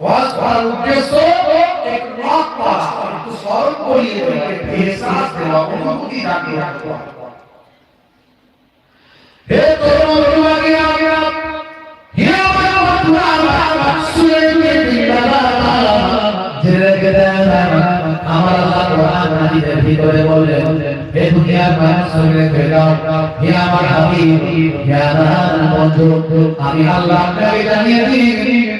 ওয়াজ করার উদ্দেশ্য এক নক করা একটু স্মরণ করিয়ে দেওয়া এহসাস দেওয়া, অনুভূতি আমি আল্লাহ জানিয়ে দিই।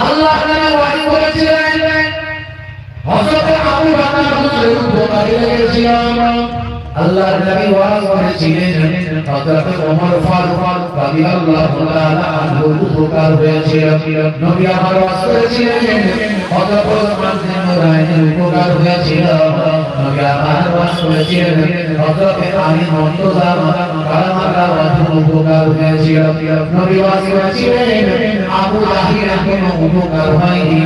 আল্লাহ তাআলা ওয়াজ করেছিলেন হযরত আবু বকর রাদিয়াল্লাহু উপকারে লেগেছিলাম আল্লাহ নবী ওয়াজ করেছিলেন। হযরত ওমর ফারুক রাদিয়াল্লাহু তাআলা আনহু উপকার হয়েছিল। নবী আমার ওয়াজ করেছিলেন। হযরত ওসমান বিন নুরাইন উপকার হয়েছিল। নবী আমার ওয়াজ করেছিলেন। হযরত আলী মুর্তজা কালামাল্লাহ ওয়াজ উপকার হয়েছিল। নবী ওয়াজ করেছিলেন। আবু জাহির কোনো উপকার হয়নি।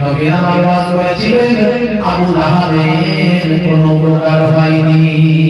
নবী আমার ওয়াজ করেছিলেন। আবু লাহাবের কোনো উপকার হয়নি।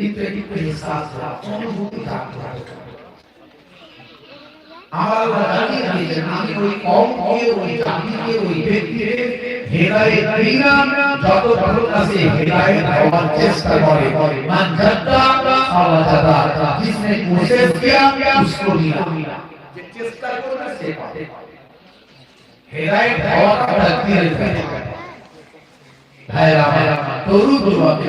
কিন্তু একটু এহসাস অনুভূতি থাকতে হবে আমার আল্লাহ জানিয়ে দিয়েছেন আমি ওই কমকে ওই জাতিকে ওই ব্যক্তিকে হেদায়েত দিই না যত ভালো কাছে হেদায়েত হওয়ার চেষ্টা করে মান জাদ্দা ফাওয়া জাদা जिसने कोशिश किया उसको मिला যে চেষ্টা করবে সে পাবে হেদায়েত হওয়ার তাকদীর ভাইরা ভাইরা তরু যুবকে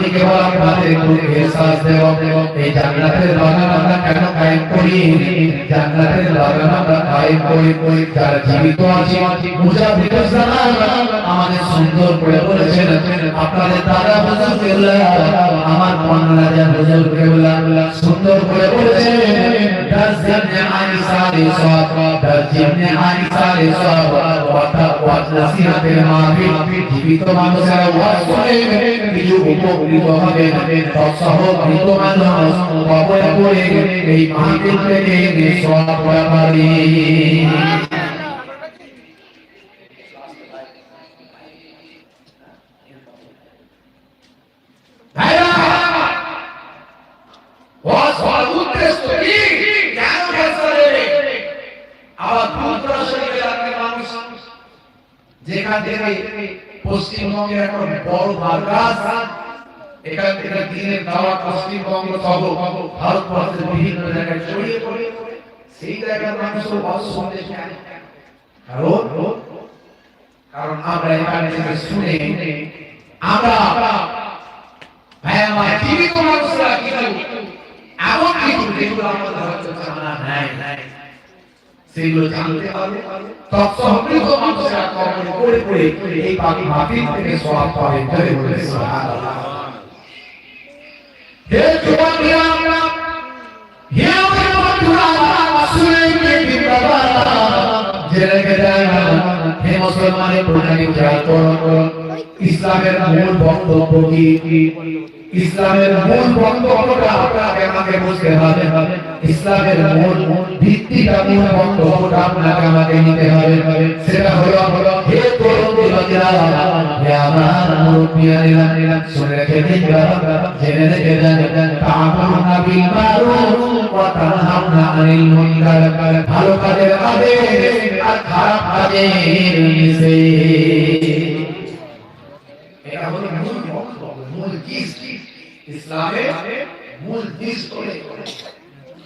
আমি কেবল আপনাদের একটু এহসাস দেব এই জান্নাতের বাগান আমরা কেন কায়েম করি জান্নাতের বাগান আমরা কায়েম করি করি যারা জীবিত আছে মুজাফির আমাদের সুন্দর করে বলেছেন আপনাদের দাদা হুজুর কেবলা আমার পান্না রাজা হুজুর কেবলা সুন্দর করে বলেছেন দাস জানে আয়েশা রে সওয়াব দাস জানে আয়েশা রে সওয়াব ওয়াতা মাহফিল জীবিত মানুষেরা ওয়াজ করে কিছু উপকৃত হবে তৎসহ মৃত মানুষ কবরে পড়ে এই মাহফিল থেকে সওয়াব করা পারি ভাইরা ওয়াজ হওয়ার উদ্দেশ্য কি কেন ফেসলা দেবে আবার ভূতরা শরীফের আজকে মানুষ যেখান থেকে পশ্চিমবঙ্গে এখন বড় মার্কাজ থেকে দিনের দাওয়া পশ্চিমবঙ্গ সহ ভারতবর্ষের বিভিন্ন জায়গায় ছড়িয়ে পড়ে। সেই জায়গার মানুষও ওয়াজ শুনতে চায় কারণ? কারণ আমরা এখানে থেকে শুনে, আমরা ভাই জীবিত মানুষরা কিন্তু এমন কিছু যেগুলো আমাদের হয়তো জানা নাই। সেগুলো জানতে পারবে তৎসহমৃত মানুষরা কবরে পড়ে পড়ে, এই পাখি মাটির থেকে সওয়াব পাবে বলে সুবহানাল্লাহ। ইসলামের মূল বক্তব্য কি? ইসলামের মূল বক্তব্যটা আপনাকে আমাকে বুঝতে হবে। ইসলামের মূল ভিত্তিটা, মূল বক্তব্যটা আপনাকে আমাকে নিতে হবে। সেটা হলো হে শুনে রেখে দিন জেনে রেখে দেন তা'মুরুনা বিল মারুফ ওয়া তানহাউনা আনিল মুনকার ভালো কাজের আদেশ আর খারাপ কাজের নিষেধ এটা হলো মূল বক্তব্য মূল দিস ইসলামের মূল দিস করে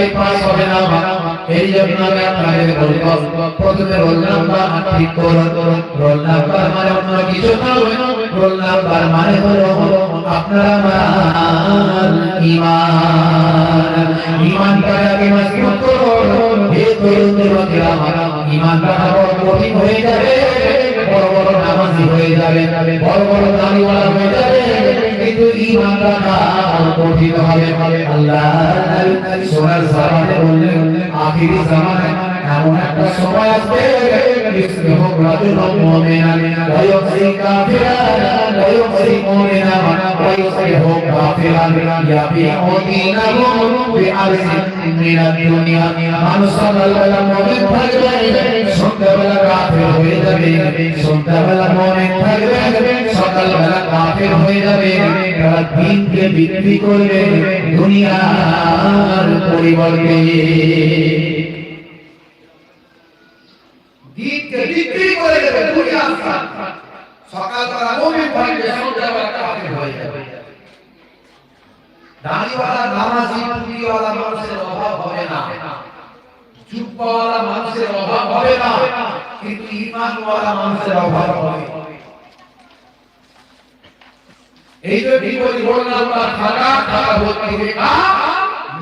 পরীক্ষায় পাস হবে না এই জন্য আমি আপনাদের বলব, প্রথমে রোল নাম্বার ঠিক করুন। রোল নাম্বার মানে অন্য কিছু নয় রোল নাম্বার মানে হলো আপনার আমার ঈমান ঈমানটাকে আগে মজবুত করুন। হে তরুণ যুবকেরা আমার ঈমানটা বড় কঠিন হয়ে যাবে, বড় বড় নামাজি হয়ে যাবে, বড় বড় দাড়িওয়ালা হয়ে যাবে। কিন্তু ঈমান রাখা কঠিন হবে। আল্লাহ সোনার জামানে বললেন আখিরি জামানে হয়ে যাবে সন্ধ্যাবেলা মুমিন থাকবে সকালবেলা হয়ে বিক্রি করবে দুনিয়ার পরিবর্তে দিনকে বিক্রি করে দেবে দুনিয়ার সাথে সকালবেলা মুমিন থাকবে সন্ধ্যাবেলা কাফির হয়ে যাবে। দাড়িওয়ালা নামাজি টুপিওয়ালা মানুষের অভাব হবে না। চুপওয়ালা মানুষের অভাব হবে না, কিন্তু ঈমানওয়ালা মানুষের অভাব হবে। এই যে বিপরীত রোল খাতা খাতা ভর্তি লেখা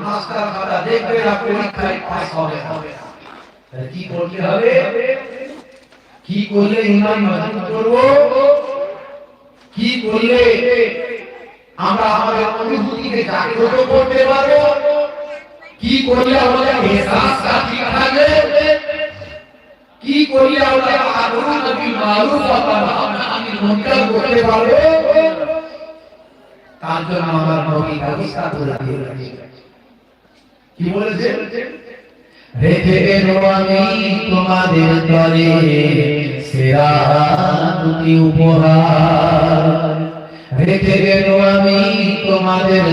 মাস্টার খাতা দেখবে না, পরীক্ষায় পাস হবে হবে না। কি করতে হবে? কি করলে ইমান মজবুত করব? কি করলে আমরা আমাদের অনুভূতিকে জাগ্রত করতে পারব? কি করলে আমাদের এহসাসটা ঠিক থাকবে? কি করলে আমরা আমরু নবী মারুফ নাহি মুনকার করতে পারব? তার জন্য আমার নবী ব্যবস্থা করে দিয়েছেন কি বলেছেন রেখে এলো আমি তোমাদের তরে সেরা দুটি উপহার। রেখে গেল আমি তোমাদের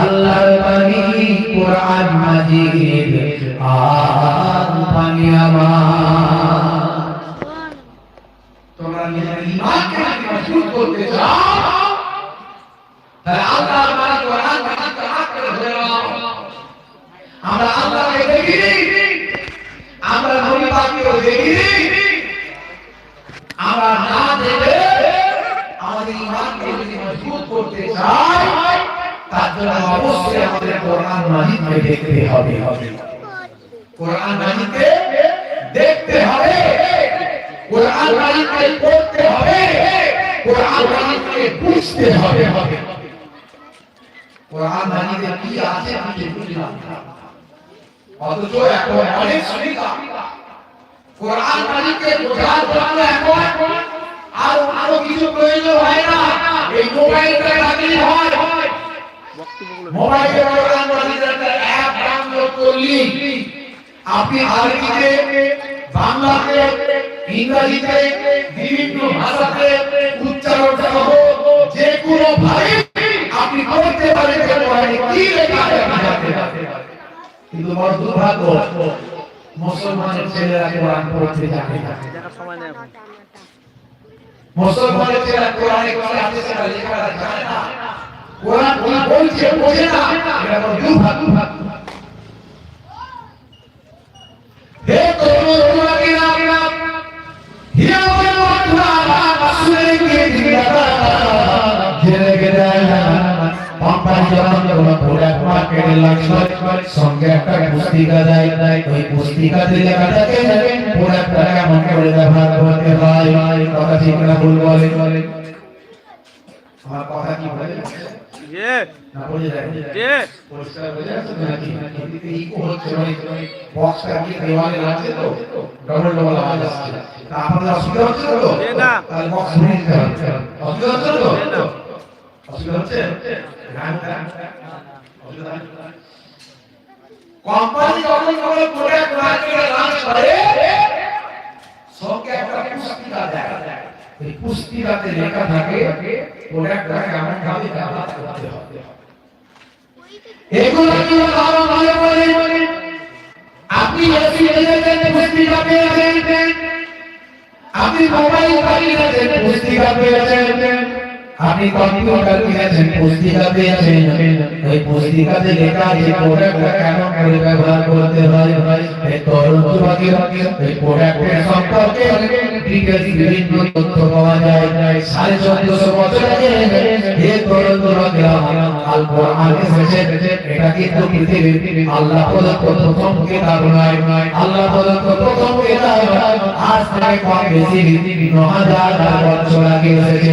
আল্লাহর বাণী কোরআন মাজিদ আর আমার। তোমরা তাহলে আল্লাহর বাণী কোরআন মাজিদকে আঁকড়ে ধরে নাও। আমরা আল্লাহকে দেখিনি আমরা নবী পাককেও দেখিনি আমরা না দেখে আমাদের ঈমানকে যদি মজবুত করতে চাই, তার জন্য অবশ্যই আমাদের দেখতে হবে। কোরআন দেখতে হবে। কোরআন মাজিদকে পড়তে হবে। কোরআন মাজিদকে বুঝতে হবে। কোরআন মাজিদে কি আছে আমি বুঝলাম না। অথচ এখন অনেক সুবিধা কোরআন মাজিদকে বোঝার জন্য এখন আরও আরও কিছু প্রয়োজন হয় না। এই মোবাইলটা রাখলেই হয়। মোবাইলে কোরআন একটা অ্যাপ ডাউনলোড করলি, আপনি আরবিতে, বাংলাতে, ইংরেজিতে, বিভিন্ন ভাষাতে উচ্চারণ সহ যে কোনো ভাবে আপনি পড়তে পারেন কি লেখা কিন্তু বড় দুর্ভাগ্য, মুসলমানের ছেলেরা কোরআন পড়তে জানে না। মুসলমানের ছেলে কোরআনে কি আছে সেটা লেখা জানে না? কোরআন কি বলছে, বোঝে না। এটা কোনো দুর্ভাগ হে তরুণ প্রোডাক্ট মার্কেটে সঙ্গে একটা পুস্তিকা দেয়। ওই পুস্তিকাতে লেখা থাকে প্রোডাক্টটা কেমন করে ব্যবহার করতে হয়। কথা ঠিক না ভুল বলে। আমার কথা কি বলে? যে না বলে দেখো যে পরিষ্কার বোঝা যাচ্ছে তো নাকি? এদিকে ইকো হচ্ছে মানে লাগছে আপনাদের অসুবিধা হচ্ছে তো? তাহলে বক্স শুনে নিতে হবে। অসুবিধা হচ্ছে তো? অসুবিধা হচ্ছে? কোম্পানি যখন কোনো প্রোডাক্ট মার্কেটে লঞ্চ করে সঙ্গে একটা পুস্তিকা দেয়। এই পুস্তিকাতে লেখা থাকে প্রোডাক্টটা কেমন ভাবে ব্যবহার করতে হবে। এগুলো কি ভালো ভালো বলে আপনি এসি এজেন্টের পুস্তিকা পেয়েছেন আপনি মোবাইল কিনেছেন পুস্তিকা পেয়েছেন আপনি কম্পিউটার কিনেছেন, পুস্তিকা পেয়েছেন ওই পুস্তিকাতে লেখা আছে প্রোডাক্টটা কেমন করে ব্যবহার করতে হয়? এই তরুণ যুবকের এই প্রোডাক্টের সম্পর্কে ডিটেলস বিভিন্ন তথ্য পাওয়া যায়। সাড়ে চোদ্দশো বছর আগে এই তরুণ যুবকেরা আল কোরআন এসেছে। এটা কিন্তু পৃথিবীর আল্লাহ প্রদত্ত প্রথম কিতাব নয়। আল্লাহ প্রদত্ত প্রথম কিতাব আজ থেকে কম বেশি ন বছর আগে এসেছে।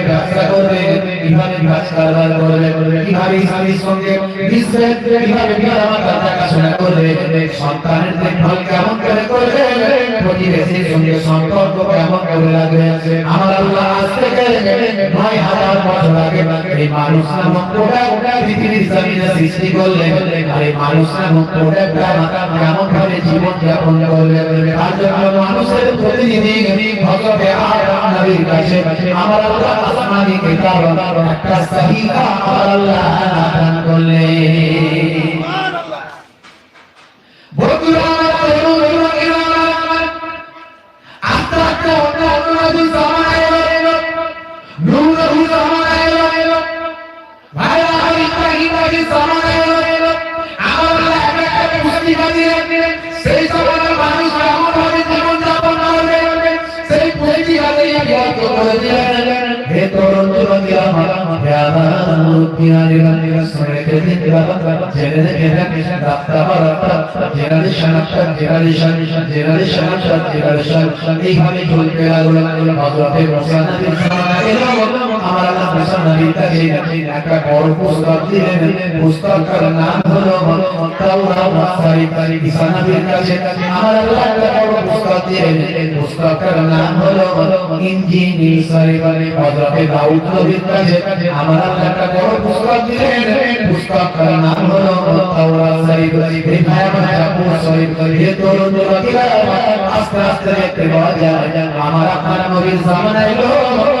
ব্যবসা করবে কীভাবে কাজ কারবার করবে কীভাবে স্বামীর সঙ্গে মিশবে কীভাবে আমার দেখাশোনা করবে, সন্তানের দেখভাল কেমন করে করবে? প্রতিবেশীর সঙ্গে সম্পর্ক কেমন করে আমার আল্লাহ হাজার বছর এই পৃথিবীর জমিনে সৃষ্টি করলেন। আর এই জীবন যাপন জন্য মানুষের প্রতিনিধি ভগবে কাছে আমার আল্লাহ কিতাব একটা আমার আল্লাহ করলেন বন্ধুরা আমার তরুণ যুবকেরা আমার, আস্তে আস্তে অন্য অন্য এইভাবে চলতে লাগল হযরতে মুসা আল্লাহ মুসা নবীর কাছে একটা বড় পুস্তক দিলেন পুস্তকটার নাম হলো তাওরাত সরি ঈসা নবীর কাছে আমার আল্লাহ একটা বড় পুস্তক দিলেন পুস্তকটার নাম হলো ইঞ্জিল সরি হযরতে দাউদ নবীর কাছে আমার আল্লাহ একটা বড় পুস্তক দিলেন পুস্তকটার নাম হলো তাওরাত শরীফ এই ভাই আমার জাপুর শরীফ এই তরুণ আস্তে আস্তে দেখতে পাওয়া যায় আমার আপনার নবীর জামানা এলো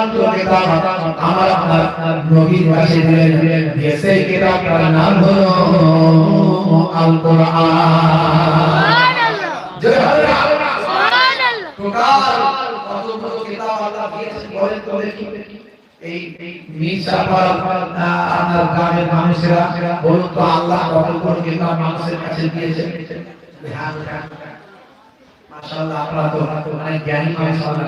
কিতাব আমার আপনার নবীর কাছে দিলেন। দিয়ে সেই কিতাবটার নাম হলো আল কোরআন টোটাল কতগুলো কিতাব আল্লাহ দিয়েছেন বলেন তো দেখি। এই মির্জাপুর আপনার গ্রামের মানুষেরা বলুন তো আল্লাহ কতগুলো কিতাব মানুষের কাছে দিয়েছেন। হ্যাঁ হ্যাঁ মাশাআল্লাহ আপনারা তো মানে জ্ঞানী মানুষ আল্লাহ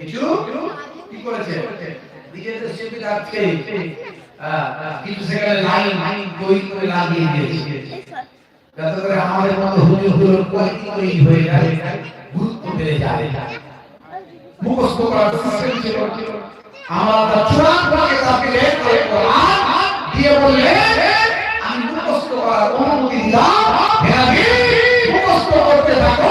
কিছু? কি করেছে? নিজেদের সুবিধার্থে আহ, কিছু সেখানে লাইন তৈরি করে লাগিয়ে দিয়েছে। যাতে করে আমাদের মতো হুজুরগুলোর কোয়ালিটি তৈরি হয়ে যায় গুরুত্ব বেড়ে যায়। মুখস্থ করার সিস্টেম ছিল। আমরা চূড়ান্ত কেতাবকে বের করে কোরআন দিয়ে বললে আমি মুখস্থ করার অনুমতি দিলাম মুখস্থ করতে থাকো।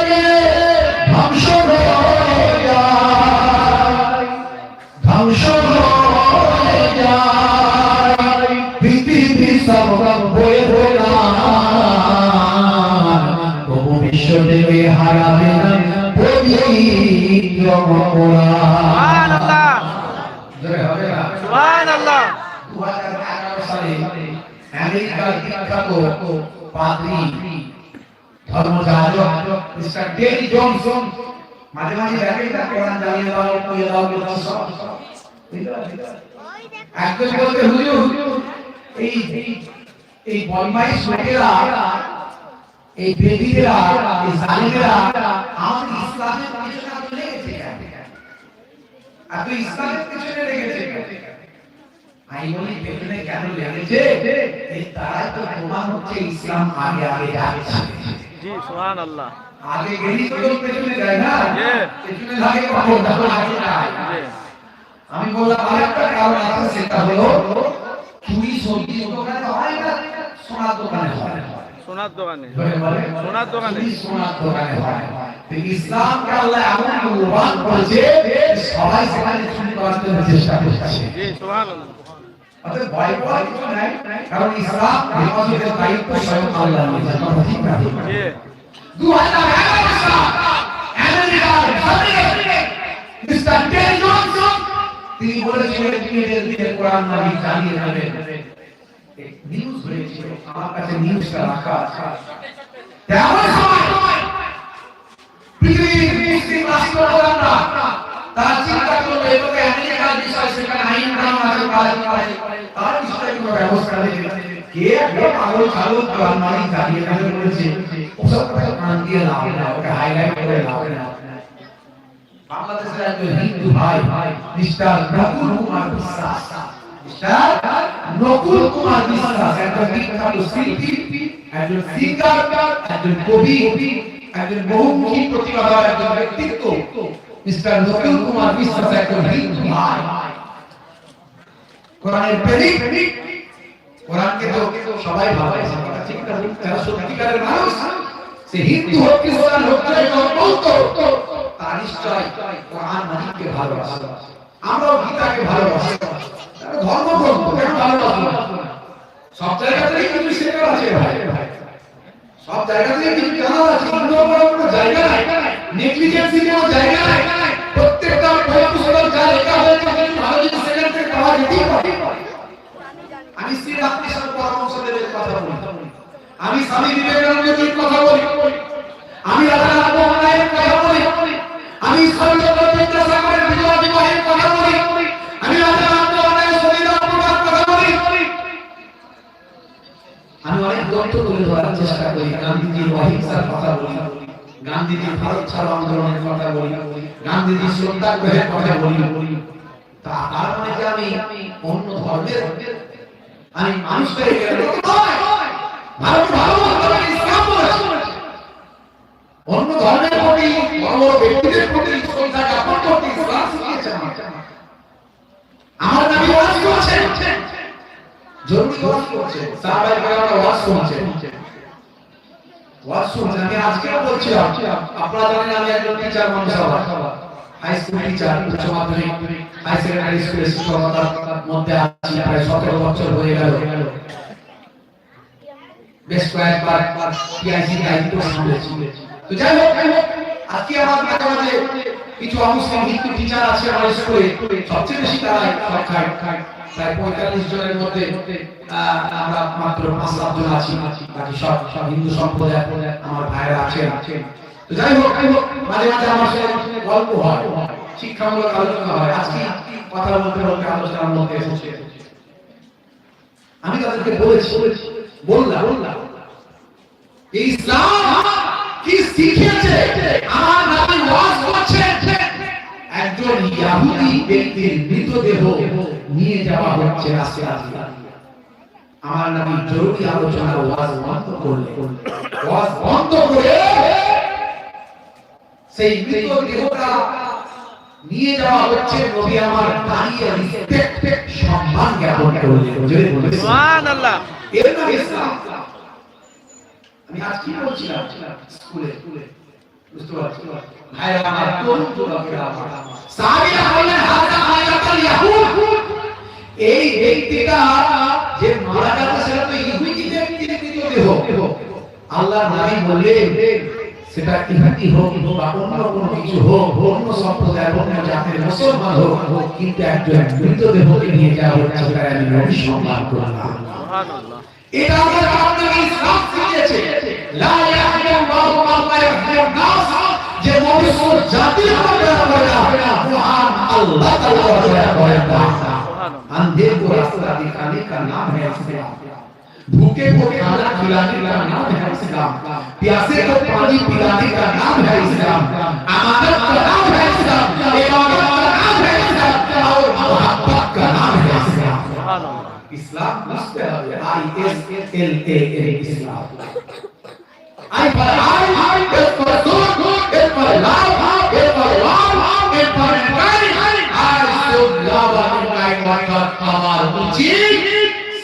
দেবে হারাবে না পবিত্র কোরআন জয় হবে না? সুবহানাল্লাহ। 2011 সালে আমেরিকার বিখ্যাত পাদ্রী ধর্মযাজক মিস্টার ডেনি জনসন মাঝে মাঝে দেখেন না কোরআন জ্বালিয়ে দাও কইয়ে দাও সব। একজন বলতে হুজুর এই- এই বদমাইশ লোকেরা এই বেদিরা এই জালিমেরা আমাদের ইসলামের পিছনে এত লেগেছে? এত ইসলামের পিছনে লেগেছে? আমি বলি পেছনে কেন লেগেছে এই তারা তো প্রমাণ হচ্ছে ইসলাম আগে আগে যাচ্ছে। জি সুবহানাল্লাহ। আগে গেলি তো পেছনে যায় না? পেছনে লাগে কখন? তখন আগে যায়। আমি বললাম আরেকটা কারণ আছে সেটা হলো চুরি সবজি দোকানে হয় না সোনার দোকানে হয় সোনার দোকানে। সোনার দোকানে। সোনার দোকানে হয় ইসলামকে আল্লাহ এমন কুরবান করেছে সবাই সেখানে চুরি করার জন্য চেষ্টা করছে জি সুবহানাল্লাহ। অতএব ভয় পাওয়ার কিছু নাই কারণ ইসলাম হেফাজতের দায়িত্ব স্বয়ং আল্লাহ নিয়েছেন কথা ঠিক না? জি। দু হাজার এগারো সাল আমেরিকার প্রেসিডেন্ট মিস্টার টেরি জনসন তিনি বলেছিলেন মেয়েদের দিকে কোরআন নবী জানিয়ে দেবেন। নিউজ হয়েছিল আমার কাছে নিউজটা রাখা আছে তেমন সময় পৃথিবীর মুসলিম রাষ্ট্রপ্রধানরা তারা চিন্তা করল এভাবে আমেরিকার বিষয় সেখানে আইন কানুন আছে কাজ করে তার বিষয়ে কোনো ব্যবস্থা নেবে কে একটা পাগল ছাগল কোরআন মালিক দাঁড়িয়ে দাঁড়িয়ে বলেছে ওসব কথা কান দিয়ে লাভ না ওকে হাইলাইট করে লাভ না বাংলাদেশের একজন হিন্দু ভাই মিস্টার নকুল কুমার বিশ্বাস মিস্টার নকুল কুমার বিশ্বাস একজন বিখ্যাত শিল্পী একজন সিঙ্গার একজন কবি একজন বহুমুখী প্রতিভাবান একজন ব্যক্তিত্ব মিস্টার নকুল কুমার বিশ্বাস একজন হিন্দু ভাই। কোরআনের প্রেমিক কোরআনকে তো সবাই ভালোবাসে কথা ঠিক না যারা সত্যিকারের মানুষ সে হিন্দু হোক খ্রিস্টান হোক বৌদ্ধ হোক, তারা নিশ্চয় কোরআন মানিককে ভালোবাসে। আমরাও গীতাকে ভালোবাসি। তারা সব জায়গাতেই শেখার আছে ভাই। সব আছে? কিন্তু বড় কোনো জায়গা নাই। নেগলিজেন্সি কোনো জায়গা নাই। প্রত্যেকটা বই পুস্তক যা লেখা হয়েছে ভালো পাওয়া যেতেই পারে। আমি শ্রী রামকৃষ্ণ কথা বলি। আমি স্বামী বিবেকানন্দের কথা বলি। আমি রায়ের কথা বলি। আমি সাগরের বিধবা বিবাহের কথা বলি আমি রাজা আন্দোলনের শহীদের প্রকার কথা বলি আমি তুলে ধরার চেষ্টা করি, গান্ধীজির অহিংসার কথা বলি, গান্ধীজির ভারত আন্দোলনের কথা বলি গান্ধীজির সত্যাগ্রহের কথা বলি। মানে আমার সতেরো বছর হয়ে গেল। বেশ কয়েকবার পিআইসি সামলেছি তো আজকে আমার কিছু অমুসলিম হিন্দু টিচার আছে আমার স্কুলে। সবচেয়ে বেশি তারা প্রায় পঁয়তাল্লিশ জনের মধ্যে আমরা মাত্র পাঁচ সাত জন আছি। বাকি সব সব হিন্দু সম্প্রদায় আমার ভাইরা আছেন। তো যাই হোক মাঝে মাঝে আমার সাথে গল্প হয়, শিক্ষামূলক আলোচনা হয়। আজকে কথা বলতে বলতে আলোচনার মধ্যে এসেছে। আমি তাদেরকে বলেছি, বললাম বললাম ইসলাম কি শিখিয়েছে? আমার একজন ইহুদি ব্যক্তির মৃতদেহ নিয়ে যাওয়া হচ্ছে রাস্তা আমার নবী জরুরি আলোচনা ওয়াজ বন্ধ করলেন ওয়াজ বন্ধ করে সেই মৃতদেহটা নিয়ে যাওয়া হচ্ছে নবী আমার দাঁড়িয়ে রিসপেক্ট সম্মান জ্ঞাপন করলেন জোরে বলেছেন সুবহান আল্লাহ এর নাম ইসলাম। আমি আজ কি বলছিলাম? স্কুলে স্কুলে। বুঝতে পারছি? ভাইরা আমার তরুণ যুবকেরা আমার। সাহাবীরা বললেন হাজা হাজাতাল ইয়াহুদ। এই ব্যক্তিটা যে মারা গেল সেটা তো ইহুদি ব্যক্তির মৃতদেহ। আল্লাহ নবী বললেন, সেটা ইহুদি হোক বা অন্য কোনো কিছু হোক, অন্য সম্প্রদায়, অন্য জাতের মুসলমান হোক, কিন্তু একজন মৃতদেহকে নিয়ে যাওয়া হচ্ছে আমি নবী সম্মান করলাম সুবহান এরাদের کو بھوکے کو کھانا کھلانے کا نام ہے اسلام پیاسے کو پانی پلانے کا نام ہے اسلام امانت کا نام ہے اسلام ایمانت کا نام ہے اسلام اور ইসলাম বুঝতে হবে। I S L A M Islam. I for I I, S for good S for love S for love S for kind I should love and kind আমার উচিত।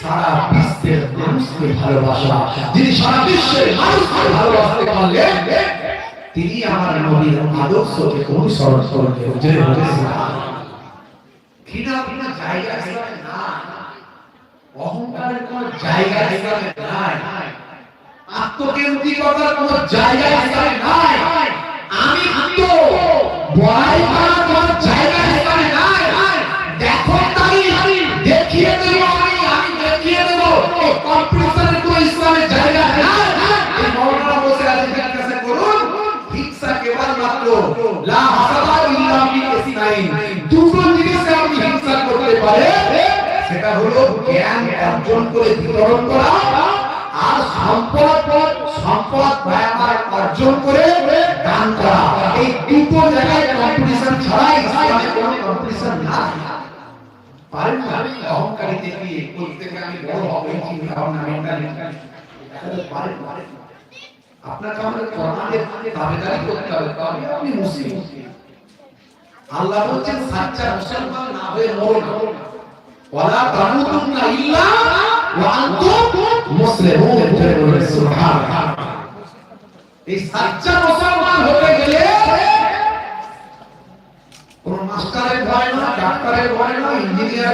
সারা বিশ্বের মানুষকে ভালোবাসা। যিনি সারা বিশ্বের মানুষকে ভালোবাসতে পারলেন, তিনি আমার নবীর আদর্শকে অনুসরণ করলেন। জয় বলেছেন ঘৃণা ঘৃণা জায়গা। অহংকারের কোন জায়গা ইসলামে নাই। আত্মকেন্দ্রিকতার কোন জায়গা ইসলামে নাই। আমি তো বড়াই করার কোন জায়গা ইসলামে নাই। দেখো তাই, দেখিয়ে দেব আমি আমি দেখিয়ে দেব। কম্পিটিশনের কোন ইসলামের জায়গা নাই। এই মৌলানা বসে আছে জিজ্ঞাসা করুন হিংসা কেবল মাত্র। লা হাসাদা ইল্লা ফি ইসনাইন দুটো জিনিসে আপনি হিংসা করতে পারেন সেটা হলো জ্ঞান অর্জন করে বিতরণ করা আর সম্পদ সম্পদ ব্যবহার অর্জন করে দান করা। এই দুটো জায়গায় কম্পিটিশন ছাড়া ইসলামে কোনো কম্পিটিশন না। আল্লাহ বলছেন, সাচ্চা মুসলমান না হয়ে এই সাচ্চা হতে গেলে কোন মাস্টারের ভয় না ডাক্তারের ভয় না ইঞ্জিনিয়ারের